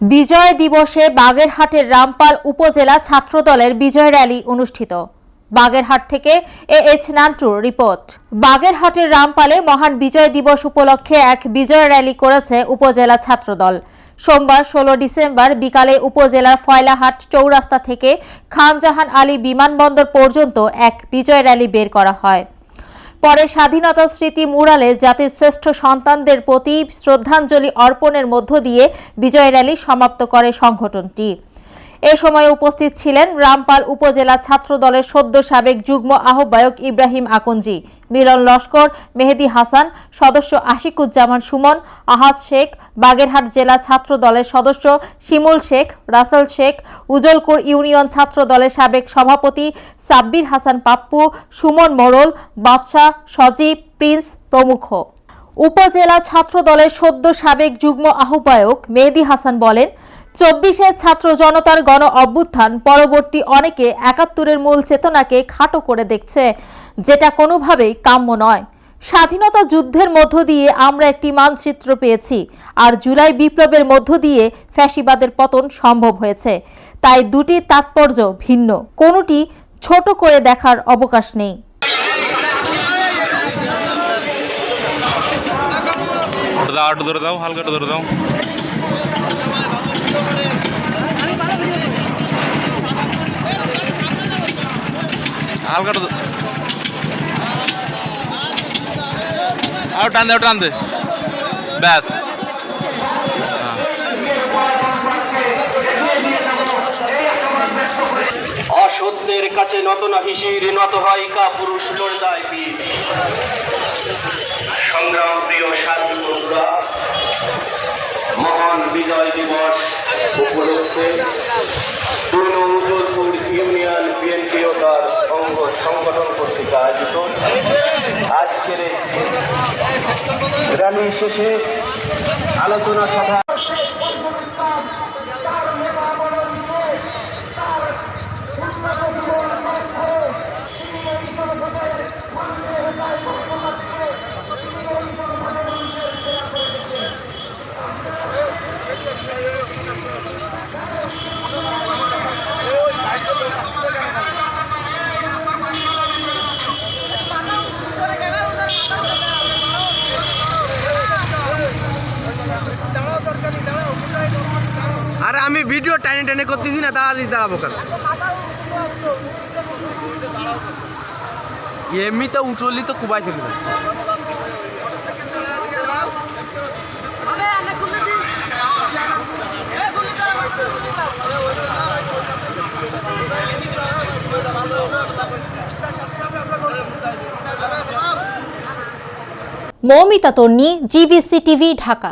বিজয় দিবসে বাগেরহাটের রামপাল উপজেলা ছাত্রদলের বিজয় র্যালি অনুষ্ঠিত। বাগেরহাট থেকে এ এইচ নান্টুর রিপোর্ট। বাগেরহাটের রামপালে মহান বিজয় দিবস উপলক্ষে এক বিজয় র্যালি করেছে উপজেলা ছাত্রদল। সোমবার ষোলো ডিসেম্বর বিকালে উপজেলার ফয়লাহাট চৌরাস্তা থেকে খানজাহান আলী বিমানবন্দর পর্যন্ত এক বিজয় র্যালি বের করা হয়। পরে স্বাধীনতা স্মৃতি মুরালে জাতির শ্রেষ্ঠ সন্তানদের প্রতি শ্রদ্ধাঞ্জলি অর্পণের মধ্য দিয়ে বিজয় র্যালি সমাপ্ত করে সংগঠনটি। এ সময় উপস্থিত ছিলেন রামপাল উপজেলা ছাত্র দলের সদ্য সাবেক যুগ্ম আহ্বায়ক ইব্রাহিম আকঞ্জি মিলন লস্কর, মেহেদি হাসান, সদস্য আশিকুজ্জামান সুমন, আহাদ শেখ, বাগেরহাট জেলা ছাত্র দলের সদস্য শিমুল শেখ, রাসেল শেখ, উজলকুর ইউনিয়ন ছাত্র দলের সাবেক সভাপতি সাব্বির হাসান পাপ্পু, সুমন মোড়ল বাদশাহ সজীব, প্রিন্স প্রমুখ। উপজেলা ছাত্র দলের সদ্য সাবেক যুগ্ম আহ্বায়ক মেহেদি হাসান বলেন চব্বিশের ছাত্র জনতার গণ অভ্যুত্থান, পরবর্তী অনেকে একাত্তরের মূল চেতনাকে খাটো করে দেখছে। যেটা কোনোভাবেই কাম্য নয়। স্বাধীনতা যুদ্ধের মধ্য দিয়ে আমরা একটি মানচিত্র পেয়েছি, আর জুলাই বিপ্লবের মধ্য দিয়ে ফ্যাসিবাদের পতন সম্ভব হয়েছে। তাই দুটি তাৎপর্য ভিন্ন, কোনোটি ছোট করে দেখার অবকাশ নেই। আটু ধরে দাও, হালকা একটু ধরে দাও। হালকা আরও টান দে টান দে। ব্যাস। অসত্যের কাছে নত না হিসির নত হয় কা পুরুষ লড়ে যায় সংগ্রাম প্রিয় সাধু আজকের র্যালি শেষে আলোচনা সভা আরে আমি ভিডিও টাইনে টাইনে করতেছি না, দাঁড়ালি, দাঁড়াবো কেন? এমনিতে উঠলি তো কুবাই থাকবে মৌমিতা তন্নি জিবিসি টিভি ঢাকা।